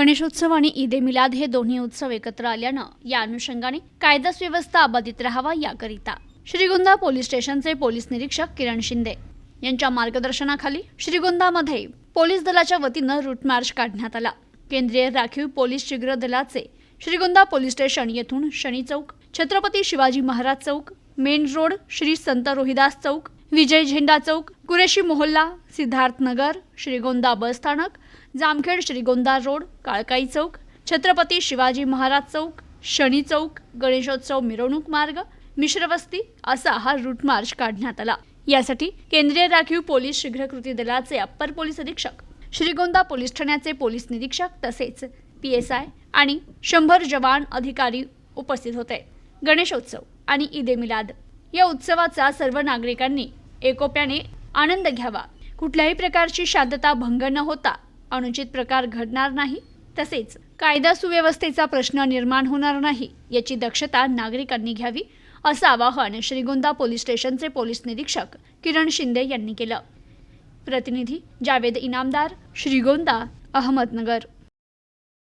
गणेशोत्सव आणि ईद ए मिलाद हे दोन्ही उत्सव एकत्र आल्यानं या अनुषंगाने कायदा सुव्यवस्था अबाधित राहावा याकरिता. श्रीगोंदा पोलीस स्टेशनचे पोलीस निरीक्षक किरण शिंदे यांच्या मार्गदर्शनाखाली श्रीगोंदामध्ये पोलीस दलाच्या वतीनं रूट मार्च काढण्यात आला. केंद्रीय राखीव पोलीस शीघ्र दलाचे श्रीगोंदा पोलीस स्टेशन येथून शनी चौक छत्रपती शिवाजी महाराज चौक मेन रोड श्री संत रोहिदास चौक विजय झेंडा चौक कुरेशी मोहल्ला सिद्धार्थ नगर श्रीगोंदा बस स्थानक जामखेड श्रीगोंदा रोड काळकाई चौक छत्रपती शिवाजी महाराज चौक शनी चौक गणेशोत्सव मिरवणूक मार्ग मिश्रवस्ती असा हा रूट मार्च काढण्यात आला. यासाठी केंद्रीय राखीव पोलीस शीघ्र कृती दलाचे अप्पर पोलीस अधीक्षक श्रीगोंदा पोलीस ठाण्याचे पोलीस निरीक्षक तसेच पी एस आय आणि शंभर जवान अधिकारी उपस्थित होते. गणेशोत्सव आणि ईद ए मिलाद. या उत्सवाचा सर्व नागरिकांनी एकोप्याने आनंद घ्यावा. कुठल्याही प्रकारची शांतता भंग न होता अनुचित प्रकार घडणार नाही. तसेच कायदा सुव्यवस्थेचा प्रश्न निर्माण होणार नाही याची दक्षता नागरिकांनी घ्यावी असं आवाहन श्रीगोंदा पोलीस स्टेशनचे पोलीस निरीक्षक किरण शिंदे यांनी केलं. प्रतिनिधी जावेद इनामदार श्रीगोंदा अहमदनगर.